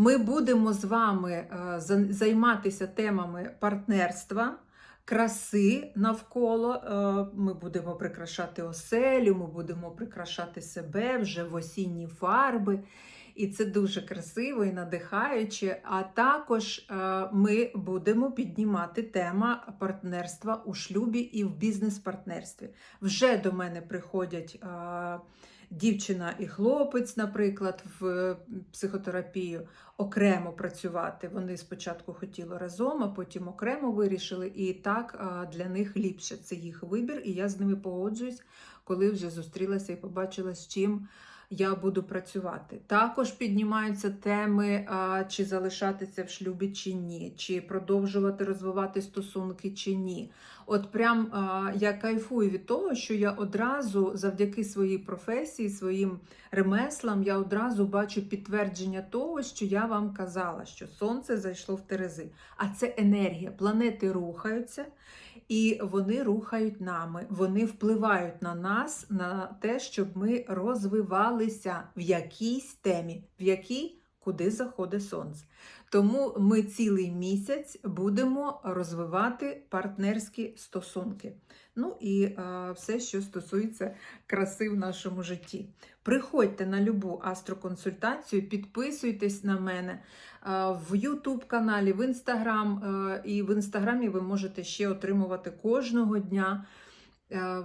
Ми будемо з вами е, займатися темами партнерства, краси навколо. Е, Ми будемо прикрашати оселю, ми будемо прикрашати себе вже в осінні фарби. І це дуже красиво і надихаюче. А також е, ми будемо піднімати тема партнерства у шлюбі і в бізнес-партнерстві. Вже до мене приходять. Е, Дівчина і хлопець, наприклад, в психотерапію окремо працювати. Вони спочатку хотіли разом, а потім окремо вирішили, і так для них ліпше. Це їх вибір, і я з ними погоджуюсь, коли вже зустрілася і побачила, з чим я буду працювати. Також піднімаються теми, а, чи залишатися в шлюбі чи ні, чи продовжувати розвивати стосунки чи ні. От прям я кайфую від того, що я одразу завдяки своїй професії, своїм ремеслам, я одразу бачу підтвердження того, що я вам казала, що сонце зайшло в Терези. А це енергія. Планети рухаються. І вони рухають нами, вони впливають на нас, на те, щоб ми розвивалися в якійсь темі, в якій куди заходить сонце. Тому ми цілий місяць будемо розвивати партнерські стосунки. Ну і е, все, що стосується краси в нашому житті. Приходьте на любу астроконсультацію, підписуйтесь на мене е, в YouTube каналі, в Instagram. Е, і в інстаграмі ви можете ще отримувати кожного дня.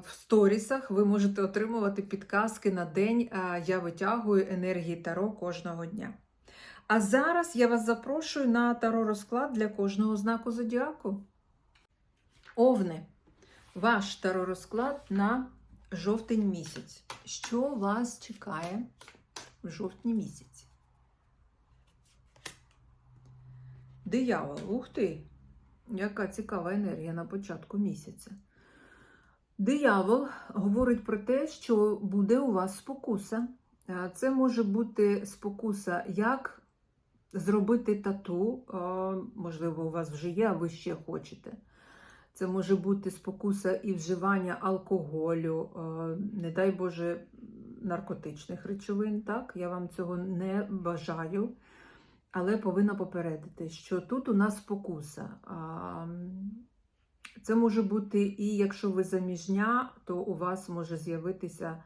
В сторісах ви можете отримувати підказки на день. Я витягую енергії Таро кожного дня. А зараз я вас запрошую на таро розклад для кожного знаку зодіаку. Овни, ваш таро розклад на жовтень місяць. Що вас чекає в жовтні місяці? Диявол, ух ти! Яка цікава енергія на початку місяця. Диявол говорить про те, що буде у вас спокуса. Е, Це може бути спокуса як зробити тату, можливо, у вас вже є, а ви ще хочете. Це може бути спокуса і вживання алкоголю, не дай Боже, наркотичних речовин. Так, я вам цього не бажаю, але повинна попередити, що тут у нас спокуса. Це може бути і якщо ви заміжня, то у вас може з'явитися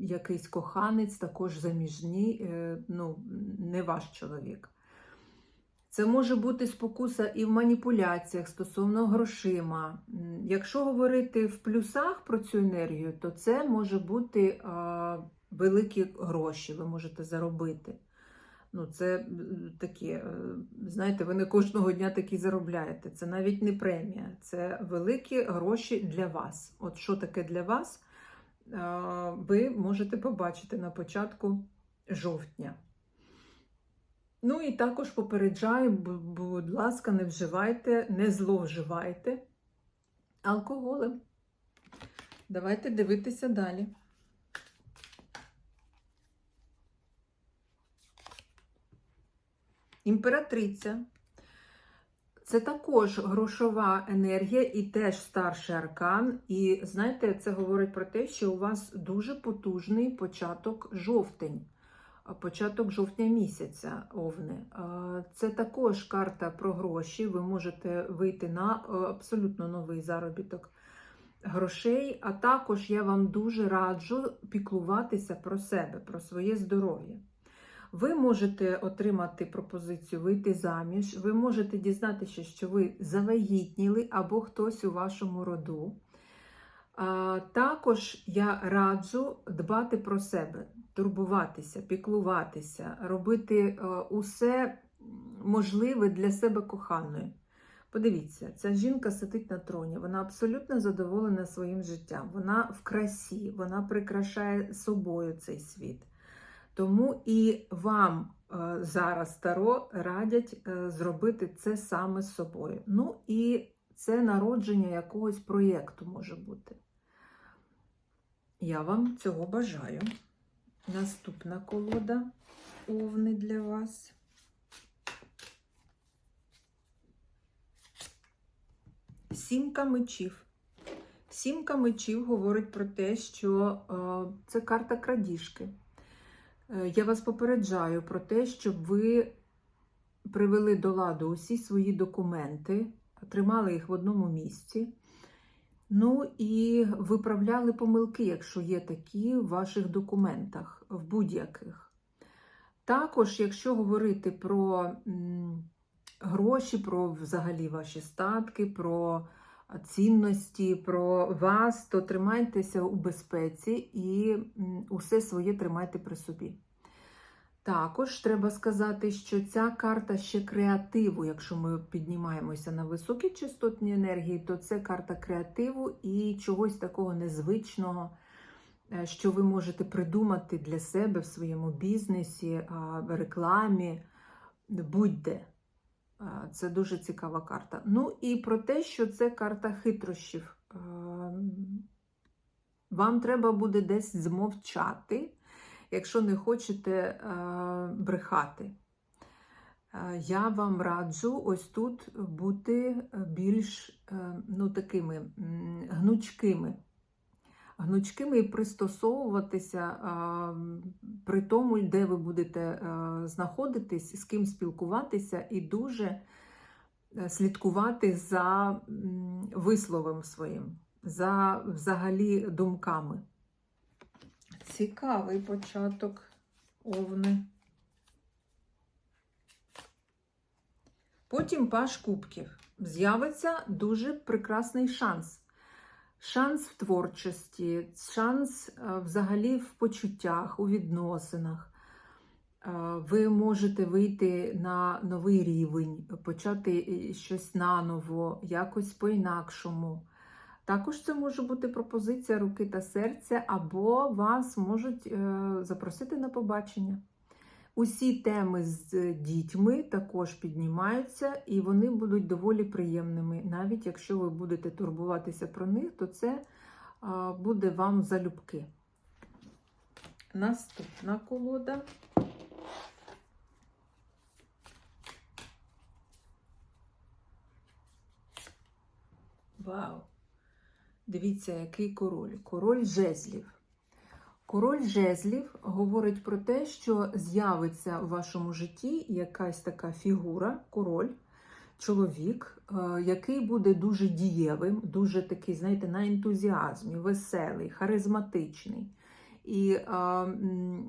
якийсь коханець, також заміжній, е, ну, не ваш чоловік. Це може бути спокуса і в маніпуляціях стосовно грошима. Якщо говорити в плюсах про цю енергію, то це може бути а, великі гроші, ви можете заробити. Ну, це такі, е, знаєте, ви не кожного дня такі заробляєте. Це навіть не премія, це великі гроші для вас. От що таке для вас, ви можете побачити на початку жовтня. Ну і також попереджаю, будь ласка, не вживайте, не зловживайте алкоголем. Давайте дивитися далі. Імператриця. Це також грошова енергія і теж старший аркан. І знаєте, це говорить про те, що у вас дуже потужний початок жовтень початок жовтня місяця овни. Це також карта про гроші. Ви можете вийти на е, абсолютно новий заробіток грошей. А також я вам дуже раджу піклуватися про себе, про своє здоров'я. Ви можете отримати пропозицію вийти заміж, ви можете дізнатися, що ви завагітніли або хтось у вашому роду. Також я раджу дбати про себе, турбуватися, піклуватися, робити е, усе можливе для себе коханої. Подивіться, ця жінка сидить на троні, вона абсолютно задоволена своїм життям, вона в красі, вона прикрашає собою цей світ. Тому і вам е, зараз Таро радять е, зробити це саме з собою. Ну і це народження якогось проєкту може бути. Я вам цього бажаю. Наступна колода овни для вас. Сімка мечів. Сімка мечів говорить про те, що е, це карта крадіжки. Е, Я вас попереджаю про те, щоб ви привели до ладу усі свої документи, тримали їх в одному місці. Ну і виправляли помилки, якщо є такі в ваших документах, в будь-яких. Також, якщо говорити про гроші, про взагалі ваші статки, про цінності, про вас, то тримайтеся у безпеці і усе своє тримайте при собі. Також треба сказати, що ця карта ще креативу. Якщо ми піднімаємося на високі частотні енергії, то це карта креативу і чогось такого незвичного, е, що ви можете придумати для себе в своєму бізнесі, рекламі, будь-де. Е, Це дуже цікава карта. Ну і про те, що це карта хитрощів. Е, Вам треба буде десь змовчати, якщо не хочете е, брехати. Я вам раджу ось тут бути більш ну, такими гнучкими. Гнучкими і пристосовуватися при тому, де ви будете знаходитись, з ким спілкуватися, і дуже е, слідкувати за висловом своїм, за взагалі думками. Цікавий початок овни. Потім паш кубків. З'явиться дуже прекрасний шанс. Шанс в творчості, шанс е, взагалі в почуттях, у відносинах. Е, Ви можете вийти на новий рівень, почати е, щось наново, якось по-інакшому. Також це може бути пропозиція руки та серця, або вас можуть запросити на побачення. Усі теми з дітьми також піднімаються, і вони будуть доволі приємними. Навіть якщо ви будете турбуватися про них, то це буде вам залюбки. Наступна колода. Вау! Дивіться, який король. Король жезлів. Король жезлів говорить про те, що з'явиться в вашому житті якась така фігура, король, чоловік, е, який буде дуже дієвим, дуже такий, знаєте, на ентузіазмі, веселий, харизматичний. І е,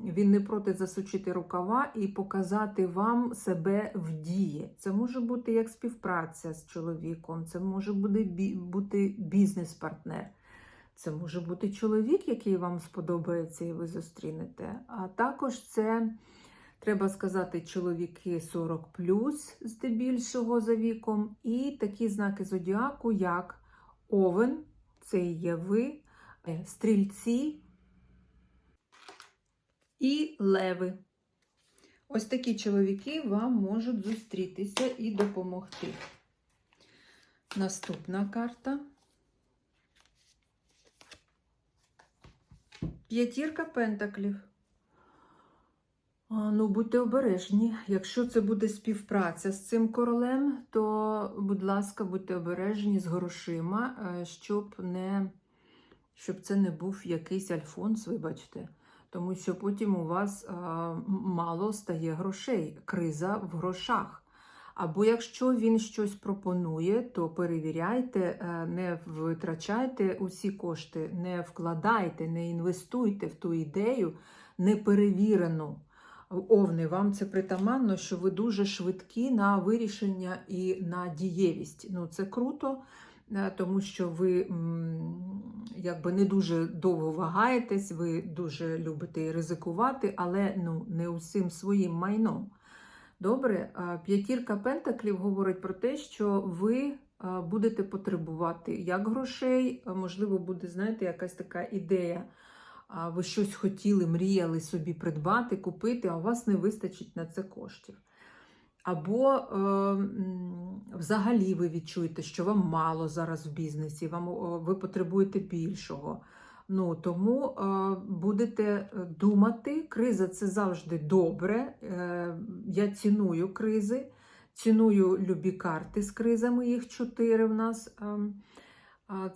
він не проти засучити рукава і показати вам себе в дії. Це може бути як співпраця з чоловіком, це може бути бізнес-партнер. Це може бути чоловік, який вам сподобається і ви зустрінете. А також це, треба сказати, чоловіки 40 здебільшого за віком, і такі знаки зодіаку, як Овен, це є ви, е, стрільці і леви. Ось такі чоловіки вам можуть зустрітися і допомогти. Наступна карта. П'ятірка пентаклів. Ну, будьте обережні. Якщо це буде співпраця з цим королем, то, будь ласка, будьте обережні з грошима, е, щоб, не, щоб це не був якийсь альфонс, вибачте. Тому що потім у вас мало стає грошей, криза в грошах. Або якщо він щось пропонує, то перевіряйте, е, не витрачайте усі кошти, не вкладайте, не інвестуйте в ту ідею неперевірену. Овни, вам це притаманно, що ви дуже швидкі на вирішення і на дієвість. Ну, це круто, е, тому що ви якби не дуже довго вагаєтесь, ви дуже любите ризикувати, але ну, не усім своїм майном. Добре, п'ятірка пентаклів говорить про те, що ви будете потребувати як грошей, можливо, буде, знаєте, якась така ідея. Ви щось хотіли, мріяли собі придбати, купити, а у вас не вистачить на це коштів. Або е, взагалі ви відчуєте, що вам мало зараз в бізнесі, вам, ви потребуєте більшого. Ну, тому е, будете е, думати, криза це завжди добре. Е, я ціную кризи, ціную любі карти з кризами, їх чотири в нас. Ем,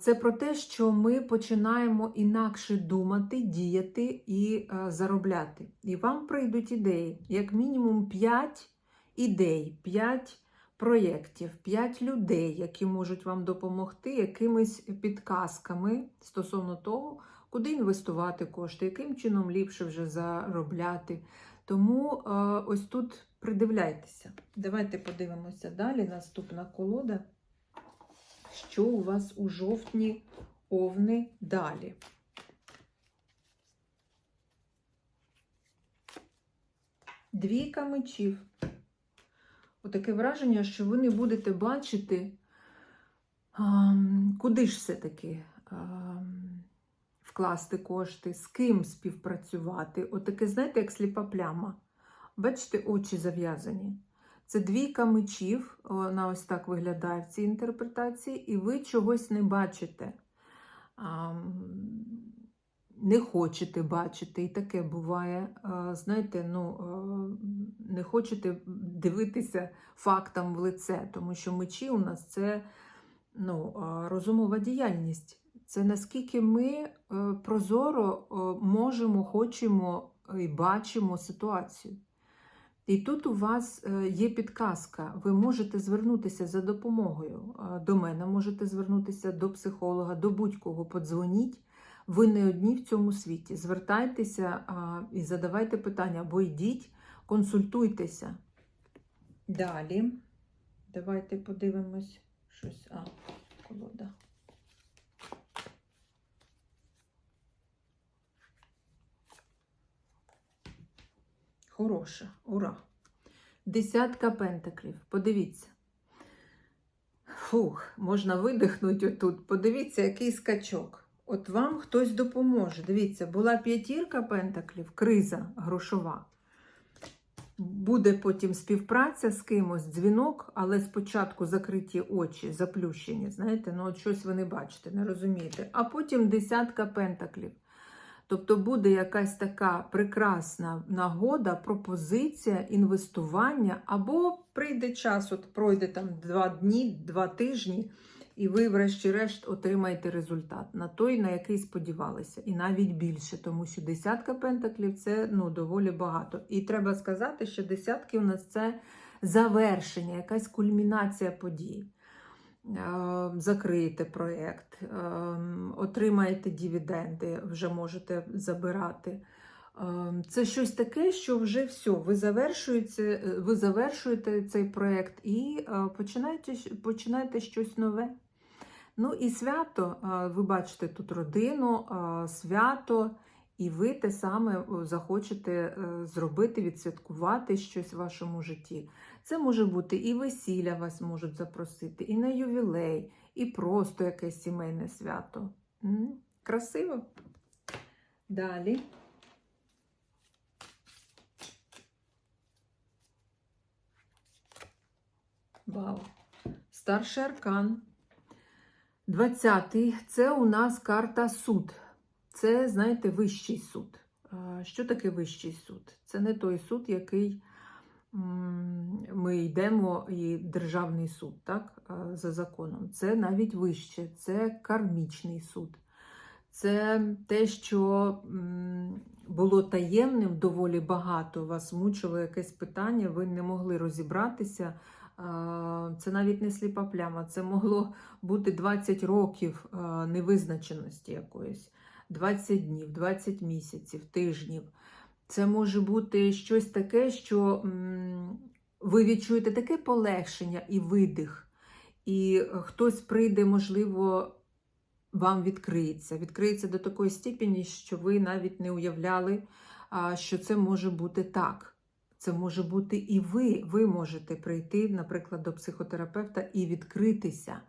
Це про те, що ми починаємо інакше думати, діяти і заробляти. І вам прийдуть ідеї, як мінімум 5 ідей, 5 проєктів, 5 людей, які можуть вам допомогти якимись підказками стосовно того, куди інвестувати кошти, яким чином ліпше вже заробляти. Тому е, ось тут придивляйтеся. Давайте подивимося далі. Наступна колода. Що у вас у жовтні овни далі? Двійка мечів. Отаке враження, що ви не будете бачити, куди ж все-таки вкласти кошти, з ким співпрацювати. Отаке, знаєте, як сліпа пляма. Бачите, очі зав'язані. Це двійка мечів, вона ось так виглядає в цій інтерпретації, і ви чогось не бачите. Не хочете бачити, і таке буває. Знаєте, ну, не хочете дивитися фактам в лице, тому що мечі у нас це ну, розумова діяльність. Це наскільки ми е, прозоро е, можемо, хочемо і бачимо ситуацію. І тут у вас е, є підказка. Ви можете звернутися за допомогою. До мене можете звернутися до психолога, до будь-кого. Подзвоніть. Ви не одні в цьому світі. Звертайтеся і задавайте питання, або йдіть, консультуйтеся. Далі. Давайте подивимось щось. А, колода. Хороша, ура! Десятка пентаклів. Подивіться. Фух, можна видихнути отут. Подивіться, який скачок. От вам хтось допоможе. Дивіться, була п'ятірка пентаклів, криза грошова. Буде потім співпраця з кимось, дзвінок, але спочатку закриті очі, заплющені. Знаєте, ну от щось ви не бачите, не розумієте. А потім десятка пентаклів. Тобто буде якась така прекрасна нагода, пропозиція, інвестування, або прийде час, от пройде там два дні, два тижні, і ви, врешті-решт, отримаєте результат на той, на який сподівалися, і навіть більше, тому що десятка пентаклів це ну, доволі багато. І треба сказати, що десятки у нас це завершення, якась кульмінація подій. Е, Закриєте проєкт, е, отримаєте дивіденди, вже можете забирати. Е, Це щось таке, що вже все, ви завершуєте, ви завершуєте цей проєкт і е, починаєте, починаєте щось нове. Ну і свято, е, ви бачите тут родину, е, свято, і ви те саме е, захочете е, зробити, відсвяткувати щось в вашому житті. Це може бути і весілля вас можуть запросити, і на ювілей, і просто якесь сімейне свято. Красиво. Далі. Вау. Старший аркан. 20-й це у нас карта суд. Це, знаєте, вищий суд. Що таке вищий суд? Це не той суд, який ми йдемо, і державний суд, так, за законом. Це навіть вище, це кармічний суд. Це те, що було таємним доволі багато. Вас мучило якесь питання, ви не могли розібратися. Це навіть не сліпа пляма, це могло бути 20 років невизначеності якоїсь, 20 днів, 20 місяців, тижнів. Це може бути щось таке, що ви відчуєте таке полегшення і видих, і хтось прийде, можливо, вам відкриється. Відкриється до такої степені, що ви навіть не уявляли, що це може бути так. Це може бути і ви. Ви можете прийти, наприклад, до психотерапевта і відкритися.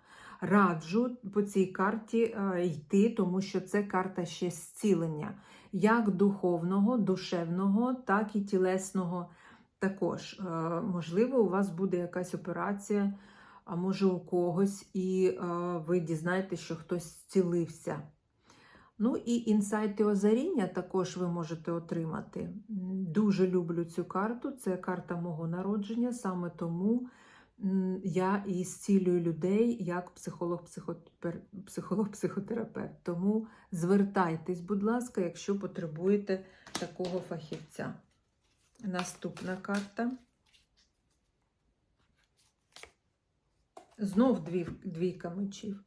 Раджу по цій карті е, йти, тому що це карта ще зцілення, як духовного, душевного, так і тілесного також. Е, Можливо, у вас буде якась операція, а може у когось, і е, ви дізнаєтесь, що хтось зцілився. Ну і інсайти озаріння також ви можете отримати. Дуже люблю цю карту. Це карта мого народження, саме тому я і зцілюю людей як психолог-психотер- психолог-психотерапевт. Тому звертайтесь, будь ласка, якщо потребуєте такого фахівця. Наступна карта. Знов дві, двійка мечів.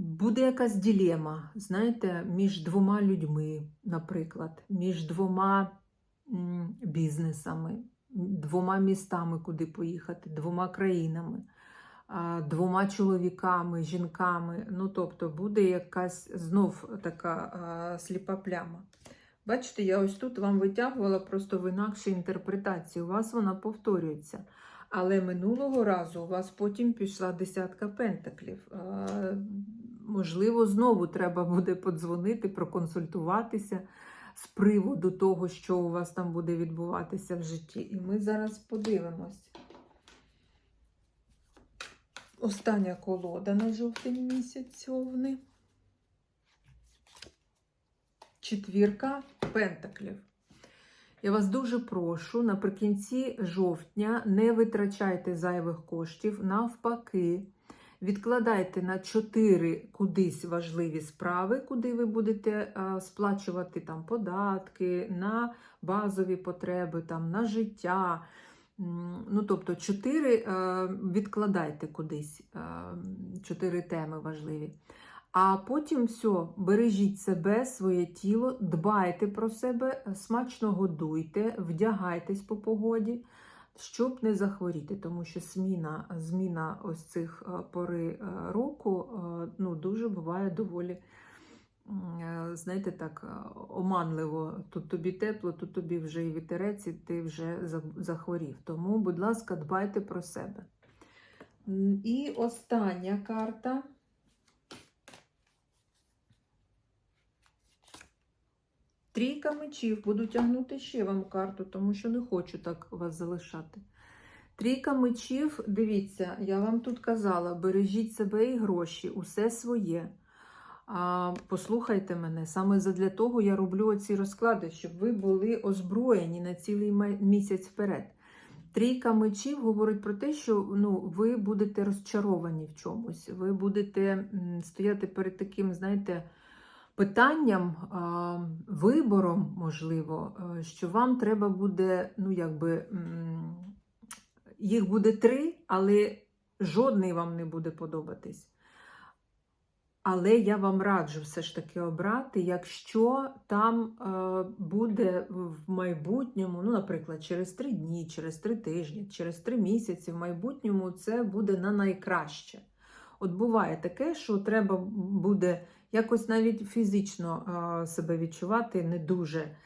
Буде якась ділема, знаєте, між двома людьми, наприклад, між двома бізнесами, двома містами, куди поїхати, двома країнами, двома чоловіками, жінками. Ну, тобто буде якась знов така сліпа пляма. Бачите, я ось тут вам витягувала просто в інакшій інтерпретації. У вас вона повторюється. Але минулого разу у вас потім пішла десятка пентаклів. Можливо, знову треба буде подзвонити, проконсультуватися з приводу того, що у вас там буде відбуватися в житті. І ми зараз подивимось. Остання колода на жовтень місяць овни. Четвірка пентаклів. Я вас дуже прошу, наприкінці жовтня не витрачайте зайвих коштів, навпаки, відкладайте на 4 кудись важливі справи, куди ви будете сплачувати там податки, на базові потреби, там, на життя. Ну, тобто, 4 відкладайте кудись, 4 теми важливі. А потім все, бережіть себе, своє тіло, дбайте про себе, смачно годуйте, вдягайтесь по погоді, щоб не захворіти, тому що зміна, зміна ось цих е, пори е, року е, ну, дуже буває доволі, знаєте, так, оманливо. Тут тобі тепло, тут тобі вже і вітерець, і ти вже захворів. Тому, будь ласка, дбайте про себе. І остання карта. Трійка мечів. Буду тягнути ще вам карту, тому що не хочу так вас залишати. Трійка мечів, дивіться, я вам тут казала: бережіть себе і гроші, усе своє. А, послухайте мене, саме задля того я роблю оці розклади, щоб ви були озброєні на цілий місяць вперед. Трійка мечів говорить про те, що ну, ви будете розчаровані в чомусь, ви будете стояти перед таким, знаєте, питанням, вибором, можливо, е, що вам треба буде, ну, якби, їх буде три, але жодний вам не буде подобатись. Але я вам раджу все ж таки обрати, якщо там е, буде в майбутньому, ну, наприклад, через три дні, через три тижні, через три місяці, в майбутньому це буде на найкраще. От буває таке, що треба буде якось навіть фізично себе відчувати не дуже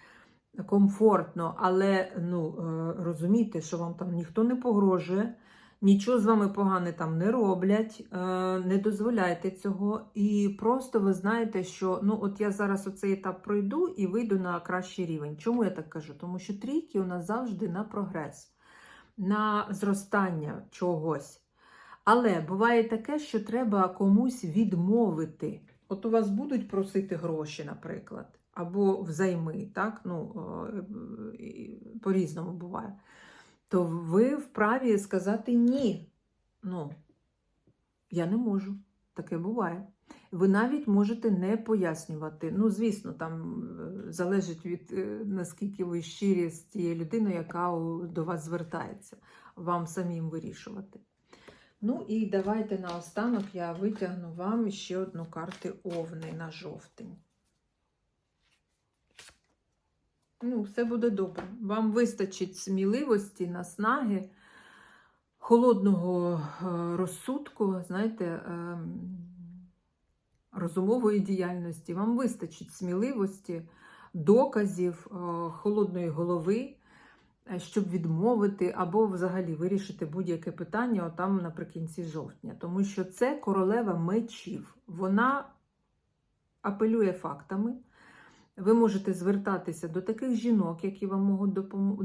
комфортно, але ну, е, розумійте, що вам там ніхто не погрожує, нічого з вами погане там не роблять, е, не дозволяйте цього. І просто ви знаєте, що ну, от я зараз оцей етап пройду і вийду на кращий рівень. Чому я так кажу? Тому що трійки у нас завжди на прогрес, на зростання чогось. Але буває таке, що треба комусь відмовити. От у вас будуть просити гроші, наприклад, або взайми, так? Ну, е, по-різному буває. То ви вправі сказати ні. Ну, я не можу. Таке буває. Ви навіть можете не пояснювати. Ну, звісно, там е, залежить від е, наскільки ви щирі з тією людиною, яка до вас звертається, вам самим вирішувати. Ну і давайте наостанок я витягну вам ще одну карту Овни на жовтень. Ну, все буде добре. Вам вистачить сміливості, наснаги, холодного е, розсудку, знаєте, ем, розумової діяльності. Вам вистачить сміливості, доказів, е, холодної голови, щоб відмовити або взагалі вирішити будь-яке питання отам наприкінці жовтня. Тому що це королева мечів. Вона апелює фактами. Ви можете звертатися до таких жінок, які вам можуть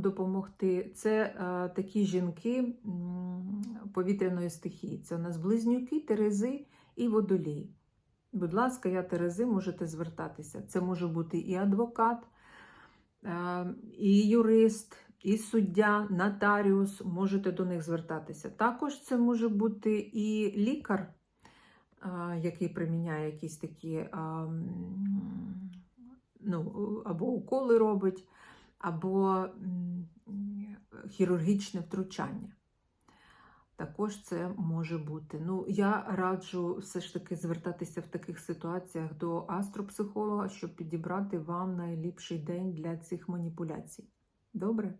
допомогти. Це е, такі жінки повітряної стихії. Це у нас близнюки, терези і водолій. Будь ласка, я Терези, можете звертатися. Це може бути і адвокат, е, і юрист, і суддя, нотаріус. Можете до них звертатися. Також це може бути і лікар, який приміняє якісь такі ну, або уколи робить, або хірургічне втручання. Також це може бути. Ну, я раджу все ж таки звертатися в таких ситуаціях до астропсихолога, щоб підібрати вам найліпший день для цих маніпуляцій. Добре?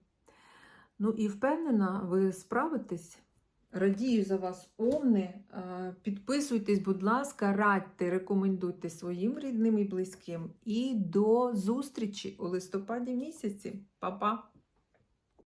Ну і впевнена, ви справитесь. Радію за вас, Овни. Підписуйтесь, будь ласка, радьте, рекомендуйте своїм рідним і близьким. І до зустрічі у листопаді місяці. Па-па!